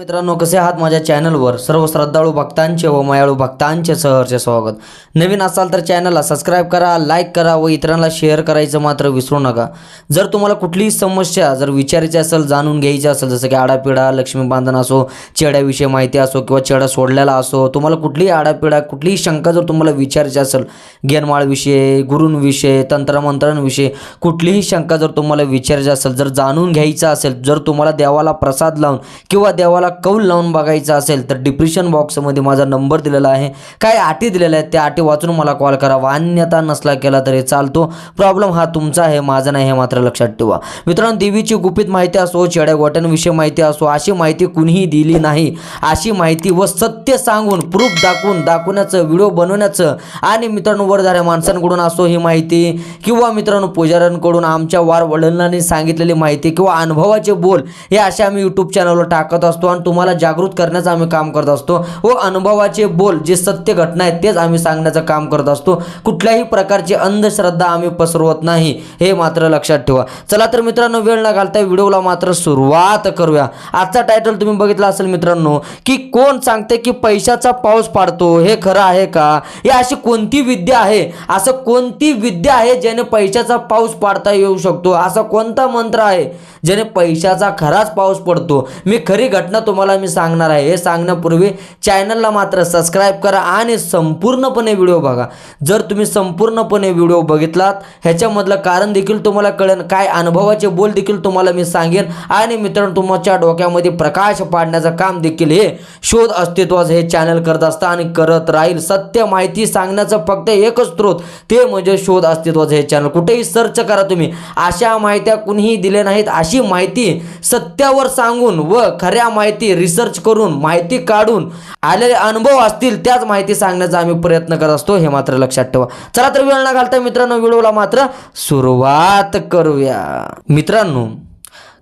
मित्रांनो कसे आहात माझ्या चॅनलवर? सर्व श्रद्धाळू भक्तांचे व मायाळू भक्तांचे सहर्ष स्वागत. नवीन असाल तर चॅनलला सबस्क्राईब करा लाईक करा व इतरांना शेअर करायचं मात्र विसरू नका. जर तुम्हाला कुठलीही समस्या जर विचारायची असेल जाणून घ्यायची असेल जसं की आडापिडा लक्ष्मी बांधण असो चेड्याविषयी माहिती असो किंवा चेडा सोडलेला असो तुम्हाला कुठलीही आडापिडा कुठलीही शंका जर तुम्हाला विचारायची असेल ज्ञानमाळविषयी गुरूंविषयी तंत्रमंत्रांविषयी कुठलीही शंका जर तुम्हाला विचारायची असेल जर जाणून घ्यायचं असेल जर तुम्हाला देवाला प्रसाद लावून किंवा देवाला कौल लावून बघायचं असेल तर डिप्रेशन बॉक्समध्ये माझा नंबर दिलेला आहे. काय अटी दिलेल्या आहेत त्या अटी वाचून मला कॉल करावा अन्यथा नसला केला तरी चालतो. प्रॉब्लेम हा तुमचा आहे माझा नाही हे मात्र लक्षात ठेवा. मित्रांनो देवीची गुपित माहिती असो चेड्या गोट्यांविषयी माहिती असो अशी माहिती कुणीही दिली नाही. अशी माहिती व सत्य सांगून प्रूफ दाखवून दाखवण्याचं व्हिडिओ बनवण्याचं आणि मित्रांनो वरधाऱ्या माणसांकडून असो ही माहिती किंवा मित्रांनो पुजाऱ्यांकडून आमच्या वार वडिलांनी सांगितलेली माहिती किंवा अनुभवाचे बोल हे असे आम्ही यूट्यूब चॅनलवर टाकत असतो. आणि तुम्हाला जागृत करण्याचं आम्ही काम करत असतो. व अनुभवाचे बोल जे सत्य घटना आहेत तेच आम्ही सांगण्याचं काम करत असतो. कुठल्याही प्रकारची अंधश्रद्धा आम्ही पसरवत नाही हे मात्र लक्षात ठेवा. चला तर मित्रांनो वेळ न घालता व्हिडिओला मात्र सुरुवात करूया. आजचा टायटल तुम्ही बघितला असेल मित्रांनो की कोण सांगते की पैशाचा पाऊस पाडतो हे खरं आहे का? हे अशी कोणती विद्या आहे? असं कोणती विद्या आहे ज्याने पैशाचा पाऊस पाडता येऊ शकतो? असा कोणता मंत्र आहे ज्याने पैशाचा खराच पाऊस पडतो? मी खरी घटना तुम्हाला मी सांगणार आहे. हे सांगण्यापूर्वी चॅनलला मात्र सबस्क्राईब करा आणि संपूर्णपणे व्हिडिओ बघा. जर तुम्ही संपूर्णपणे व्हिडिओ बघितलात ह्याच्यामधलं कारण देखील तुम्हाला कळेल काय अनुभवाचे बोल देखील तुम्हाला मी सांगेन आणि मित्रांनो तुमच्या डोक्यामध्ये प्रकाश पाडण्याचं काम देखील हे शोध अस्तित्वाचं हे चॅनल करत असतं आणि करत राहील. सत्य माहिती सांगण्याचं फक्त एकच स्रोत ते म्हणजे शोध अस्तित्वाचं हे चॅनल कुठेही सर्च करा तुम्ही. अशा माहित्या कुणीही दिल्या नाहीत. अशी माहिती सत्यावर सांगून व खऱ्या माहिती रिसर्च करून माहिती काढून आलेले अनुभव असतील त्याच माहिती सांगण्याचा आम्ही प्रयत्न करत असतो. हे मात्र लक्षात ठेवा. चला तर वेळ न घालता मित्रांनो व्हिडिओला मात्र सुरुवात करूया. मित्रांनो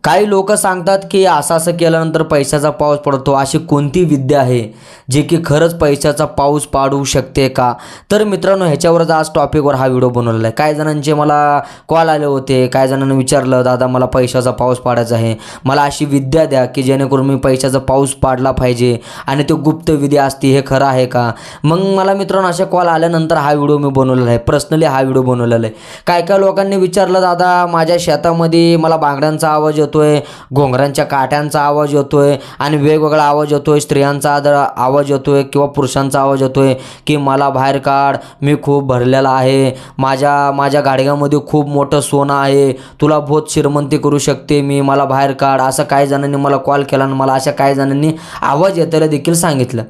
काही लोक सांगतात की असं असं केल्यानंतर पैशाचा पाऊस पडतो. अशी कोणती विद्या आहे जे की खरंच पैशाचा पाऊस पाडू शकते का? तर मित्रांनो ह्याच्यावरच आज टॉपिकवर हा व्हिडिओ बनवलेला आहे. काही जणांचे मला कॉल आले होते काही जणांनी विचारलं दादा मला पैशाचा पाऊस पाडायचा आहे. मला अशी विद्या द्या की जेणेकरून मी पैशाचा पाऊस पाडला पाहिजे आणि ते गुप्त विद्या असते हे खरं आहे का? मग मला मित्रांनो असे कॉल आल्यानंतर हा व्हिडिओ मी बनवलेला आहे. पर्सनली हा व्हिडिओ बनवलेला आहे. काय काय लोकांनी विचारलं दादा माझ्या शेतामध्ये मला बांगड्यांचा आवाज येतो येतोय घोंगरांच्या काट्यांचा आवाज येतोय आणि वेगवेगळा आवाज येतोय स्त्रियांचा आदर आवाज येतोय किंवा पुरुषांचा आवाज येतोय की मला बाहेर काढ मी खूप भरलेला आहे माझ्या माझ्या गाडग्यामध्ये खूप मोठं सोनं आहे तुला बहुत श्रीमंती करू शकते मी मला बाहेर काढ असं काही जणांनी मला कॉल केला आणि मला अशा काही जणांनी आवाज येताना देखील सांगितलं.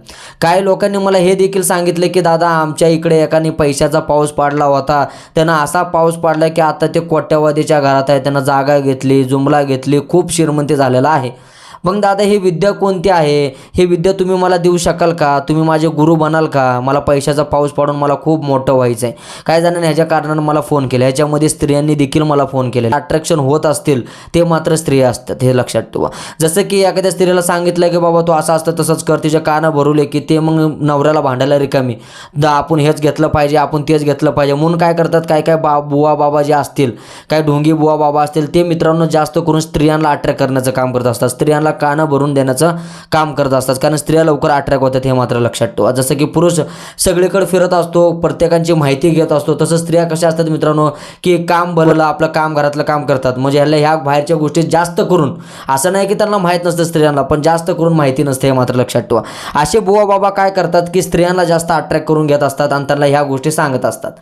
काही लोकांनी मला हे देखील सांगितलं की दादा आमच्या इकडे एकाने पैशाचा पाऊस पाडला होता. त्यांना असा पाऊस पाडला की आता ते कोट्यावधीच्या घरात आहे त्यांना जागा घेतली जुमला घेतली खूप श्रीमंती झालेला आहे. मग दादा ही विद्या कोणती आहे? ही विद्या तुम्ही मला देऊ शकाल का? तुम्ही माझे गुरु बनाल का? मला पैशाचा पाऊस पाडून मला खूप मोठं व्हायचं आहे काही जणांनी ह्याच्या कारणानं मला फोन केला. ह्याच्यामध्ये स्त्रियांनी देखील मला फोन केले अट्रॅक्शन होत असतील ते मात्र स्त्रिया असतात हे लक्षात ठेवा. जसं की एखाद्या स्त्रीला सांगितलं की बाबा तू असं असतं तसंच कर. तिच्या कानं भरवले की ते मग नवऱ्याला भांडायला रिकामी. द आपण हेच घेतलं पाहिजे आपण तेच घेतलं पाहिजे. म्हणून काय करतात काय काय बा बुवा बाबा जे असतील काय ढोंगी बुवा बाबा असतील ते मित्रांनो जास्त करून स्त्रियांना अट्रॅक्ट करण्याचं काम करत असतात. स्त्रियांना कानं भरून देण्याचं काम करत असतात. कारण स्त्रिया लवकर अट्रॅक्ट होतात हे मात्र लक्षात ठेवा. जसं की पुरुष सगळीकडे फिरत असतो प्रत्येकांची माहिती घेत असतो तसं स्त्रिया कशा असतात मित्रांनो की काम भरलं आपलं काम घरातलं काम करतात. म्हणजे ह्याला ह्या बाहेरच्या गोष्टी जास्त करून असं नाही की त्यांना माहीत नसतं स्त्रियांना पण जास्त करून माहिती नसते हे मात्र लक्षात ठेवा. असे बुवा बाबा काय करतात की स्त्रियांना जास्त अट्रॅक्ट करून घेत असतात आणि त्यांना ह्या गोष्टी सांगत असतात.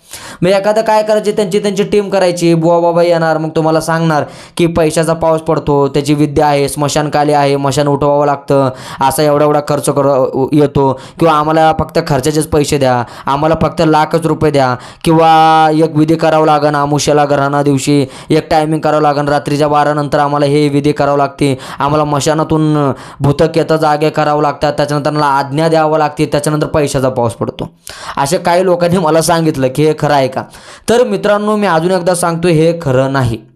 मग एखादं काय करायचे त्यांची त्यांची टीम करायची. बुवा बाबा येणार मग तुम्हाला सांगणार की पैशाचा पाऊस पडतो त्याची विद्या आहे स्मशानकाली आहे मशान उठवावं लागतं. असा एवढा एवढा खर्च कर येतो. किंवा आम्हाला फक्त खर्चाचेच पैसे द्या. आम्हाला फक्त लाखच रुपये द्या. किंवा एक विधी करावं लागन आमुष्याला ग्रहणा दिवशी. एक टायमिंग करावं लागन रात्रीच्या बारानंतर आम्हाला हे विधी करावं लागते. आम्हाला मशानातून भूतक येतं जागे करावं लागतात. त्याच्यानंतर मला आज्ञा द्यावं लागते. त्याच्यानंतर पैशाचा पाऊस पडतो. असे काही लोकांनी मला सांगितलं की हे खरं आहे का? तर मित्रांनो मी अजून एकदा सांगतो हे खरं नाही.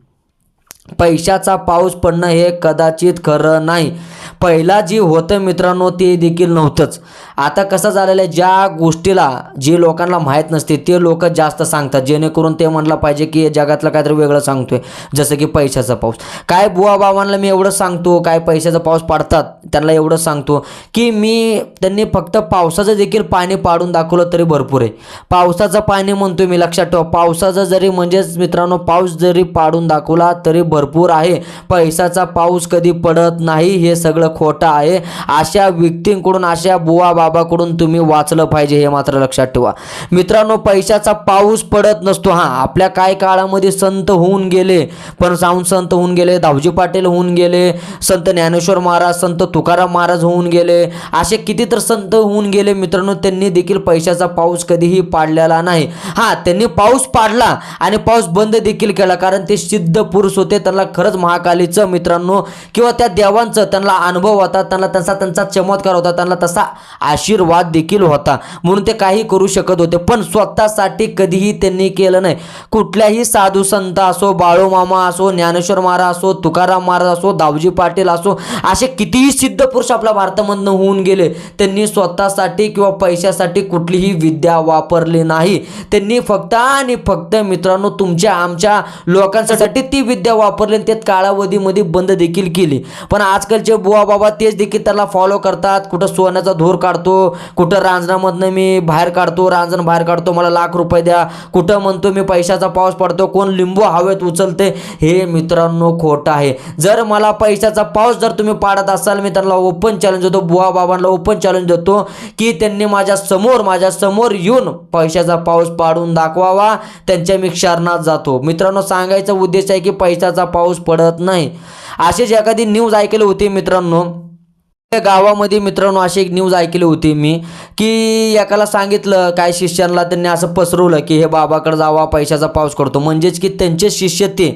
पैशाचा पाऊस पडणं हे कदाचित खरं नाही. पहिला जे होतं मित्रांनो ते देखील नव्हतंच. आता कसं झालेलं आहे ज्या गोष्टीला जे लोकांना माहीत नसते ते लोक जास्त सांगतात. जेणेकरून ते म्हणलं पाहिजे की जगातलं काहीतरी वेगळं सांगतोय. जसं की पैशाचा पाऊस. काय बुवा बाबांना मी एवढं सांगतो काय पैशाचा पाऊस पाडतात त्यांना एवढं सांगतो की मी त्यांनी फक्त पावसाचं देखील पाणी पाडून दाखवलं तरी भरपूर आहे. पावसाचं पाणी म्हणतोय मी लक्षात ठेवा. पावसाचं जरी म्हणजेच मित्रांनो पाऊस जरी पाडून दाखवला तरी भरपूर आहे. पैशाचा पाऊस कधी पडत नाही हे सगळं खोटं आहे. अशा व्यक्तींकडून अशा बुवा बाबाकडून तुम्ही वाचलं पाहिजे हे मात्र लक्षात ठेवा. मित्रांनो पैशाचा पाऊस पडत नसतो. हां आपल्या काय काळामध्ये संत होऊन गेले पण साऊन संत होऊन गेले दावजी पाटील होऊन गेले संत ज्ञानेश्वर महाराज संत तुकाराम महाराज होऊन गेले असे किती तर संत होऊन गेले. मित्रांनो त्यांनी देखील पैशाचा पाऊस कधीही पाडलेला नाही. हां त्यांनी पाऊस पाडला आणि पाऊस बंद देखील केला कारण ते सिद्ध पुरुष होते. त्यांना खरंच महाकालीचं मित्रांनो किंवा त्या देवांचं त्यांना अनुभव अनुभव होता त्यांना तसा त्यांचा चमत्कार होता त्यांना तसा आशीर्वाद देखील होता. म्हणून ते काही करू शकत होते पण स्वतःसाठी कधीही त्यांनी केलं नाही. कुठल्याही साधू संत असो बाळूमामा असो ज्ञानेश्वर महाराज असो तुकाराम महाराज असो दावजी पाटील असो असे कितीही सिद्ध पुरुष आपल्या भारतामधनं होऊन गेले त्यांनी स्वतःसाठी किंवा पैशासाठी कुठलीही विद्या वापरली नाही. त्यांनी फक्त आणि फक्त मित्रांनो तुमच्या आमच्या लोकांसाठी ती विद्या वापरली आणि त्यात कालावधीमध्ये बंद देखील केली. पण आजकालचे बुवा बाबा तेच देखील त्याला फॉलो करतात. कुठं सोन्याचा धूर काढतो कुठं रांजणामधनं मी बाहेर काढतो रांजण बाहेर काढतो मला लाख रुपये द्या. कुठं म्हणतो मी पैशाचा पाऊस पडतो कोण लिंबू हवेत उचलते हे मित्रांनो खोटं आहे. जर मला पैशाचा पाऊस जर तुम्ही पाडत असाल मी त्यांना ओपन चॅलेंज देतो बुवा बाबांना ओपन चॅलेंज देतो की त्यांनी माझ्यासमोर माझ्यासमोर येऊन पैशाचा पाऊस पाडून दाखवावा त्यांच्या मी क्षारणात जातो. मित्रांनो सांगायचा उद्देश आहे की पैशाचा पाऊस पडत नाही. अशीच एखादी न्यूज ऐकली होती मित्रांनो त्या गावामध्ये मित्रांनो अशी एक न्यूज ऐकली होती मी की एकाला सांगितलं काय शिष्यांना त्यांनी असं पसरवलं की हे बाबाकडे जावा पैशाचा पाऊस करतो. म्हणजेच की त्यांचे शिष्य ते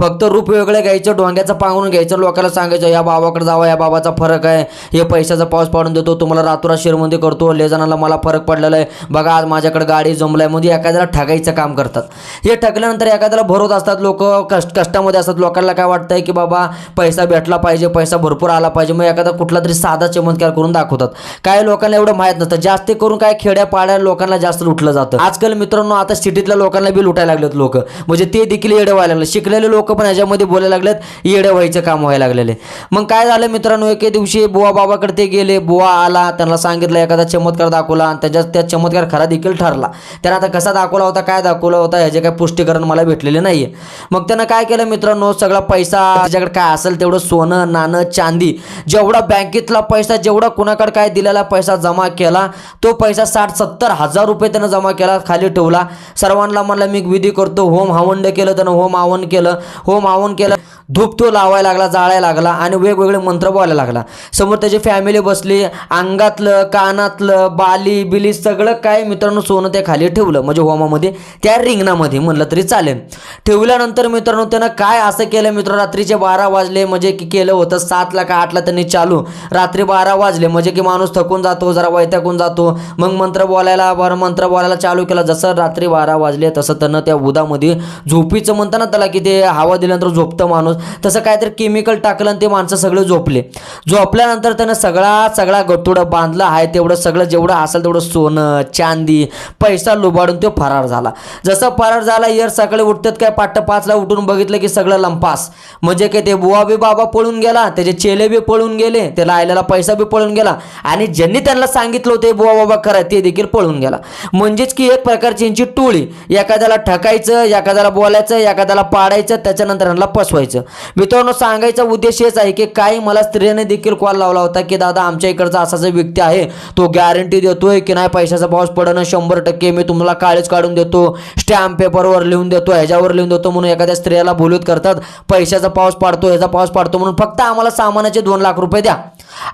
फक्त रूप वेगळं घ्यायचं डोंग्याचं पांघरून घ्यायचं लोकांना सांगायचं या बाबाकडे जावा या बाबाचा फरक आहे. हे पैशाचा पाऊस पाडून देतो तुम्हाला रातोरात शिरमध्ये करतो लेजनाला मला फरक पडलेला आहे. बघा आज माझ्याकडे गाडी जमलाय. म्हणजे एखाद्याला ठगायचं काम करतात. हे ठगल्यानंतर एखाद्याला भरवत असतात लोक कष्ट कष्टामध्ये असतात. लोकांना काय वाटतंय की बाबा पैसा भेटला पाहिजे पैसा भरपूर आला पाहिजे. मग एखादा कुठला तरी साधा चमत्कार करून दाखवतात. काय लोकांना एवढं माहीत नसतं. जास्त करून काय खेड्या पाड्या लोकांना जास्त लुटलं जातं. आजकाल मित्रांनो आता सिटीतल्या लोकांना बी लुटायला लागलेत लोक. म्हणजे ते देखील येडे व्हायला लागले. शिकलेले लोक पण याच्यामध्ये बोलायला लागलेत येडे व्हायचं काम व्हायला लागलेले मग काय झालं मित्रांनो एके दिवशी बुवा बाबाकडे ते गेले बुवा आला त्यांना सांगितलं एखादा चमत्कार दाखवला आणि त्याच्या त्या चमत्कार खरा देखील ठरला. त्यानं आता कसा दाखवला होता काय दाखवला होता ह्याचे काय पुष्टीकरण मला भेटलेले नाहीये. मग त्यानं काय केलं मित्रांनो सगळा पैसा त्याच्याकडे काय असेल तेवढं सोनं नाणं चांदी जेवढा बँकेतला पैसा जेवढा कुणाकडे काय दिलेला पैसा जमा केला तो पैसा साठ सत्तर हजार रुपये त्यानं जमा केला खाली ठेवला. सर्वांना म्हणला मी विधी करतो होम हवंड केलं त्यानं होम हवन केलं. होम हवन केलं. धूप तो लावायला लागला जाळायला लागला आणि वेगवेगळे मंत्र बोलायला लागला. समोर त्याची फॅमिली बसली अंगातलं कानातलं बाली बिली सगळं काय मित्रांनो सोनं त्या खाली ठेवलं. म्हणजे होमामध्ये त्या रिंगणामध्ये म्हणलं तरी चालेल. ठेवल्यानंतर मित्रांनो त्यानं काय असं केलं? मित्र रात्रीचे बारा वाजले म्हणजे की केलं होतं सातला का आठला त्यांनी चालू. रात्री बारा वाजले म्हणजे की माणूस थकून जातो जरा वैतागून जातो. मग मंत्र बोलायला बरं मंत्र बोलायला चालू केला. जसं रात्री बारा वाजले तसं त्यानं त्या उदामध्ये झोपीचं म्हणतं ना त्याला की ते हवा दिल्यानंतर झोपतं माणूस. तसं काहीतरी केमिकल टाकलं आणि ते माणसं सगळे झोपले. झोपल्यानंतर त्यानं सगळा सगळा गटुडं बांधला. आहे तेवढं सगळं जेवढं असेल तेवढं सोनं चांदी पैसा लुबाडून तो फरार झाला. जसं फरार झाला इयर सकाळी उठतात काय पाठ पाचला उठून बघितलं की सगळं लंपास. म्हणजे काय ते बुवा बी बाबा पळून गेला त्याचे चेले बी पळून गेले त्याला आलेला पैसा बी पळून गेला. आणि ज्यांनी त्यांना सांगितलं होतं बुवा बाबा करा ते देखील पळून गेला. म्हणजेच की एक प्रकारची यांची टोळी. एखाद्याला ठकायचं एखाद्याला बोलायचं एखाद्याला पाडायचं त्याच्यानंतर यांना पसवायचं मित्रांनो सांगायचा उद्देश हेच आहे की काही मला स्त्रियाने देखील कॉल लावला होता की दादा आमच्या इकडचा असा जो व्यक्ती आहे तो गॅरंटी देतोय की नाही? पैशाचा पाऊस पडणं शंभर टक्के मी तुम्हाला काळीच काढून देतो स्टॅम्प पेपरवर लिहून देतो ह्याच्यावर लिहून देतो म्हणून एखाद्या स्त्रियाला बोलूत करतात पैशाचा पाऊस पाडतो ह्याचा पाऊस पाडतो म्हणून फक्त आम्हाला सामानाचे दोन लाख रुपये द्या.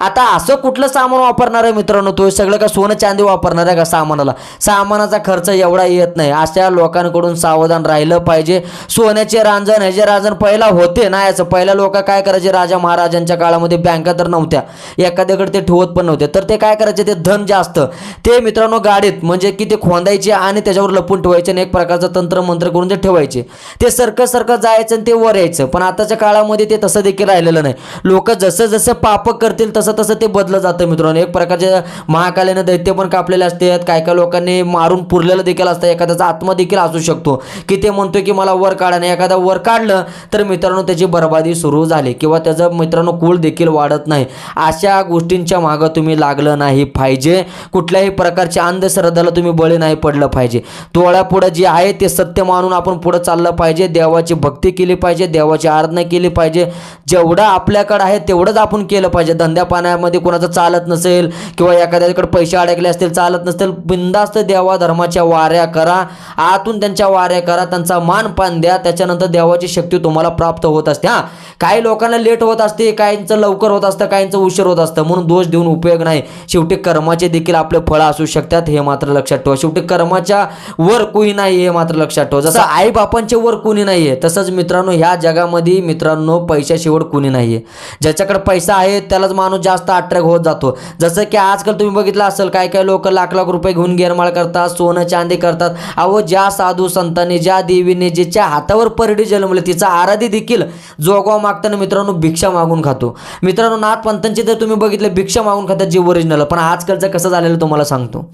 आता असं कुठलं सामान वापरणार आहे मित्रांनो? तो सगळं का सोनं चांदी वापरणार आहे का सामानाला? सामानाचा खर्च एवढा येत नाही. अशा लोकांकडून सावधान राहिलं पाहिजे. सोन्याचे रांजण ह्याचे रांजण पहिला होते ना याचं पहिला लोक काय करायचे? राजा महाराजांच्या काळामध्ये बँका तर नव्हत्या. एखाद्याकडे ते ठेवत पण नव्हते. तर ते काय करायचे? ते धन जास्त ते मित्रांनो गाडीत म्हणजे की ते खोंदायचे आणि त्याच्यावर लपून ठेवायचे आणि एक प्रकारचं तंत्र मंत्र करून ते ठेवायचे. ते सरकं सरकं जायचं आणि ते वर यायचं. पण आताच्या काळामध्ये ते तसं देखील राहिलेलं नाही. लोक जसं जसं पाप करतील तसं तसं ते बदलं जातं मित्रांनो. एक प्रकारचे महाकालीनं दैत्य पण कापलेले असतात. काय काय लोकांनी मारून पुरलेलं देखील असतं. एखाद्याचा आत्मा देखील असू शकतो. की ते म्हणतोय की मला वर काढा आणि एखादा वर काढलं तर मित्रांनो त्याची बरबादी सुरू झाली किंवा त्याचं मित्रांनो कुळ देखील वाढत नाही. अशा गोष्टींच्या मागं तुम्ही लागलं नाही पाहिजे. कुठल्याही प्रकारच्या अंधश्रद्धाला तुम्ही बळी नाही पडलं पाहिजे. डोळ्यापुढं जे आहे ते सत्य मानून आपण पुढं चाललं पाहिजे. देवाची भक्ती केली पाहिजे. देवाची आराधना केली पाहिजे. जेवढं आपल्याकडं आहे तेवढंच आपण केलं पाहिजे. धंद्या पाण्यामध्ये कोणाचं चालत नसेल किंवा एखाद्याकडे पैसे अडकले असतील चालत नसतील बिंदास्त देवा धर्माच्या वाऱ्या करा. आतून त्यांच्या वाऱ्या करा त्यांचा मान पान द्या त्याच्यानंतर देवाची शक्ती तुम्हाला प्राप्त होत असते हां. काही लोकांना लेट होत असते काहींचं लवकर होत असतं काहींचं उशीर होत असतं म्हणून दोष देऊन उपयोग नाही. शेवटी कर्माचे देखील आपले फळं असू शकतात हे मात्र लक्षात ठेवा. शेवटी कर्माच्या वर कुणी नाही हे मात्र लक्षात ठेवा. जसं आई बापांचे वर कुणी नाही आहे तसंच मित्रांनो ह्या जगामध्ये मित्रांनो पैशाशिवाय कुणी नाही आहे ज्याच्याकडे पैसा आहे त्यालाच माणूस जास्त अट्रॅक्ट होत जातो. जसं की आजकाल तुम्ही बघितलं असेल काय काय लोक लाख लाख रुपये घेऊन गेरमाळ करतात सोनं चांदी करतात. अहो ज्या साधू संतांनी ज्या देवीने जिच्या हातावर परडी जन्मले तिचा आराधी देखील जोगाव मागताना मित्रांनो भिक्षा मागून खातो. मित्रांनो नाथ पंथांची तर तुम्ही बघितलं भिक्षा मागून खातात जे ओरिजिनल पण आजकालचं कसं झालेलं तुम्हाला सांगतो.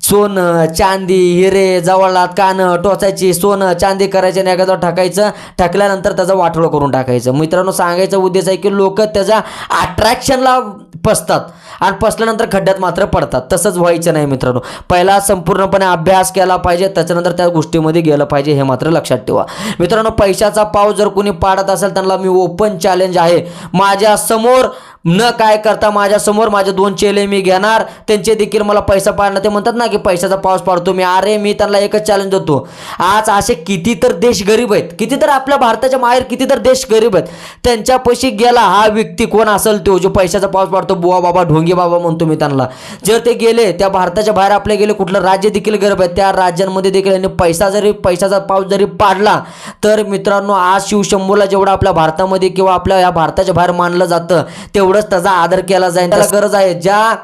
सोनं चांदी हिरे जवळात कानं टोचायची सोनं चांदी करायचे नाही एखादं टाकायचं टाकल्यानंतर त्याचा वाटोळं करून टाकायचं. मित्रांनो सांगायचा उद्देश आहे की लोक त्याच्या अट्रॅक्शनला पसतात आणि पसल्यानंतर खड्ड्यात मात्र पडतात. तसंच व्हायचं नाही मित्रांनो. पहिला संपूर्णपणे अभ्यास केला पाहिजे त्याच्यानंतर त्या गोष्टीमध्ये गेलं पाहिजे हे मात्र लक्षात ठेवा. मित्रांनो पैशाचा पाव जर कोणी पाडत असेल त्यांना मी ओपन चॅलेंज आहे. माझ्यासमोर न काय करता माझ्यासमोर माझे दोन चेले मी घेणार त्यांचे देखील मला पैसा पाडणं ते म्हणतात ना की पैशाचा पाऊस पाडतो मी. अरे मी त्यांना एकच चॅलेंज देतो. आज असे किती तर देश गरीब आहेत. किती तर आपल्या भारताच्या माहेर किती तर देश गरीब आहेत. त्यांच्यापाशी गेला हा व्यक्ती कोण असेल तो जो पैशाचा पाऊस पाडतो? बुवा बाबा ढोंगी बाबा म्हणतो मी त्यांना. जर ते गेले त्या भारताच्या बाहेर आपले गेले कुठलं राज्य देखील गरीब आहे त्या राज्यांमध्ये देखील यांनी पैसा जरी पैशाचा पाऊस जरी पाडला तर मित्रांनो आज शिवशंभूला जेवढा आपल्या भारतामध्ये किंवा आपल्या या भारताच्या बाहेर मानलं जातं तेवढंच त्याचा आदर केला जाईल त्याला गरज आहे. ज्या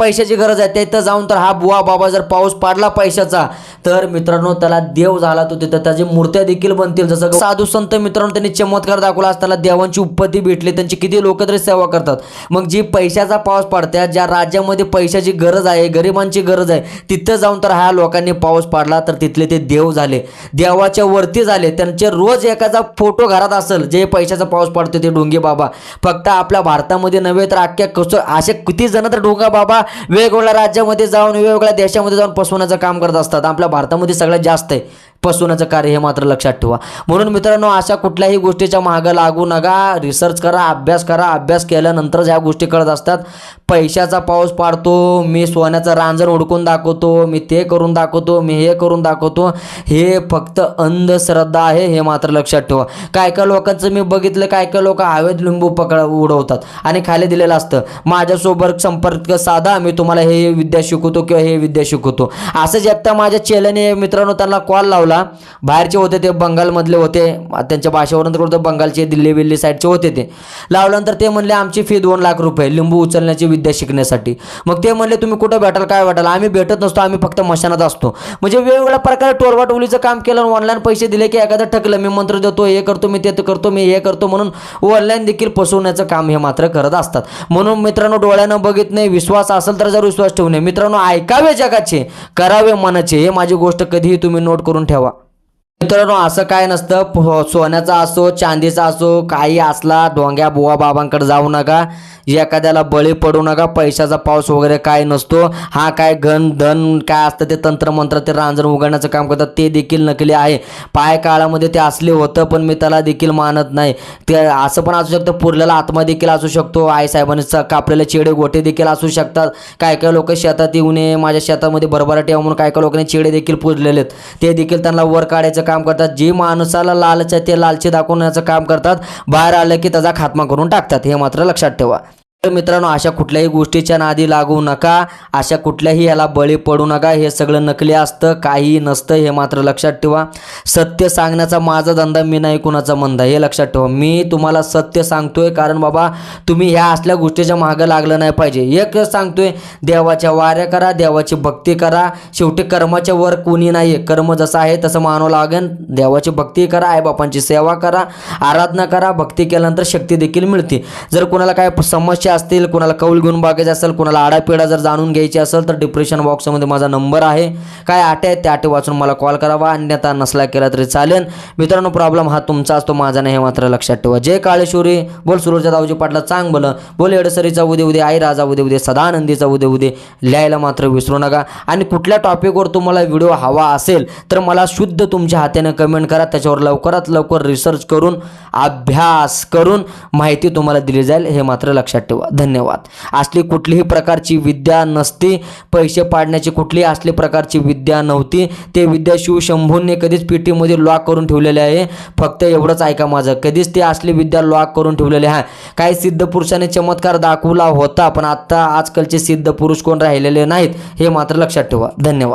पैशाची गरज आहे तिथं जाऊन तर हा बुवा बाबा जर पाऊस पाडला पैशाचा तर मित्रांनो त्याला देव झाला तो तिथं. त्याची मूर्त्या देखील बनतील. जसं साधू संत मित्रांनो त्यांनी चमत्कार दाखवला असताना देवांची उत्पत्ती भेटली. त्यांची किती लोक तरी सेवा करतात. मग जी पैशाचा पाऊस पाडत्या ज्या राज्यामध्ये पैशाची गरज आहे गरिबांची गरज आहे तिथं जाऊन तर ह्या लोकांनी पाऊस पाडला तर तिथले ते देव झाले. देवाच्या वरती झाले. त्यांचे रोज एकाचा फोटो घरात असेल जे पैशाचा पाऊस पडतो ते डोंगे बाबा. फक्त आपल्या भारतामध्ये नव्हे तर अख्ख्या कसं असे किती जण तर डोंगा बाबा वेगवेगळ्या राज्यामध्ये जाऊन वेगवेगळ्या देशामध्ये जाऊन पसवण्याचं काम करत असतात. आपल्या भारतामध्ये सगळ्यात जास्त आहे. फसवण्याचं कार्य हे मात्र लक्षात ठेवा. म्हणून मित्रांनो अशा कुठल्याही गोष्टीच्या मागं लागू नका. रिसर्च करा अभ्यास करा. अभ्यास केल्यानंतरच ह्या गोष्टी कळत असतात. पैशाचा पाऊस पाडतो मी सोन्याचं रांजण हुडकून दाखवतो मी ते करून दाखवतो मी हे करून दाखवतो. हे फक्त अंधश्रद्धा आहे हे मात्र लक्षात ठेवा. काय काय लोकांचं मी बघितलं काय काय लोक हवेत लिंबू पकड उडवतात आणि खाली दिलेलं असतं. माझ्यासोबत संपर्क साधा मी तुम्हाला हे विद्या शिकवतो किंवा हे विद्या शिकवतो. असंच एकदा माझ्या चेल्याने मित्रांनो त्यांना कॉल लावला बाहेरचे होते ते बंगालमधले होते. त्यांच्या भाषेवरून तर होतं बंगालचे दिल्ली बिल्ली साईडचे होते ते. लावल्यानंतर ते म्हणले आमची फी दोन लाख रुपये लिंबू उचलण्याची विद्या शिकण्यासाठी. मग ते म्हणले तुम्ही कुठं भेटाल काय भेटाल? आम्ही भेटत नसतो आम्ही फक्त मशानात असतो. म्हणजे वेगवेगळ्या प्रकारे टोरवाटोलीचं काम केलं ऑनलाईन पैसे दिले की एखादं ठकलं मी मंत्र देतो हे करतो मी ते करतो मी हे करतो म्हणून ऑनलाईन देखील फसवण्याचं काम हे मात्र करत असतात. म्हणून मित्रांनो डोळ्यानं बघित नाही विश्वास असेल तर जर विश्वास ठेवू नये. मित्रांनो ऐकावे जगाचे करावे मनाचे हे माझी गोष्ट कधीही तुम्ही नोट करून ठेवा. मित्रांनो असं काय नसतं. हो, सोन्याचा असो चांदीचा असो काही असला डोंग्या बुवा बाबांकडे जाऊ नका. एखाद्याला बळी पडू नका पैशाचा पाऊस वगैरे काय नसतो. हा काय घन धन काय असतं ते तंत्रमंत्र ते रांजण उघडण्याचं काम करतात ते देखील नकली आहे. पाय काळामध्ये ते असले होतं पण मी त्याला देखील मानत नाही. ते असं पण असू शकतं पुरलेला आत्मा देखील असू शकतो. आई साहेबांनी कापलेले चेडे गोटे देखील असू शकतात. काय काय लोक शेतात येऊ नये माझ्या शेतामध्ये भरभराट यावं म्हणून काय काय लोकांनी चेडे देखील पुरलेले आहेत ते देखील त्यांना वर काढायचं काम करतात. जे माणसाला लालच आहे ते लालची दाखवण्याचं काम करतात. बाहेर आलं की त्याचा खात्मा करून टाकतात. हे मात्र लक्षात ठेवा. तर मित्रांनो अशा कुठल्याही गोष्टीच्या नादी लागू नका. अशा कुठल्याही याला बळी पडू नका. हे सगळं नकली असतं काही नसतं हे मात्र लक्षात ठेवा. सत्य सांगण्याचा माझा धंदा मी नाही कुणाचा मंदा. हे लक्षात ठेवा. मी तुम्हाला सत्य सांगतोय कारण बाबा तुम्ही ह्या असल्या गोष्टीच्या मागं लागलं नाही पाहिजे. एक सांगतोय देवाच्या वाऱ्या करा देवाची भक्ती करा. शेवटी कर्माच्या वर कोणी नाही कर्म जसं आहे तसं मानावं लागेल. देवाची भक्ती करा आईबापांची सेवा करा. आराधना करा. भक्ती केल्यानंतर शक्ती देखील मिळते. जर कोणाला काय समस्या असतील कुणाला कौल घेऊन बघायचं असेल कुणाला आडापिडा जर जाणून घ्यायची असेल तर डिप्रेशन बॉक्समध्ये माझा नंबर आहे. काय आटे आहेत त्या आटे वाचून मला कॉल करावा. अन्यथा नसला केला तरी चालेल. मित्रांनो प्रॉब्लेम हा तुमचा असतो माझा नाही हे मात्र लक्षात ठेवा. जय काळेश्वरी. बोल सुरोजा दावजी पाटला चांग बोल. बोल एडसरीचा उदे उदे आई राजा उदे उदे सदानंदीचा उदे उदे. लिहायला मात्र विसरू नका. आणि कुठल्या टॉपिकवर तुम्हाला व्हिडिओ हवा असेल तर मला शुद्ध तुमच्या हाताने कमेंट करा. त्याच्यावर लवकरात लवकर रिसर्च करून अभ्यास करून माहिती तुम्हाला दिली जाईल हे मात्र लक्षात ठेवा. धन्यवाद. असली कुठलीही प्रकारची विद्या नसती पैसे पाडण्याची कुठलीही असली प्रकारची विद्या नव्हती ते विद्या शिवशंभूंनी कधीच पीटीमध्ये लॉक करून ठेवलेले आहे. फक्त एवढंच ऐका माझं कधीच ते असली विद्या लॉक करून ठेवलेली आहे. काही सिद्ध पुरुषाने चमत्कार दाखवला होता पण आत्ता आजकालचे सिद्ध पुरुष कोण राहिलेले नाहीत हे मात्र लक्षात ठेवा. धन्यवाद.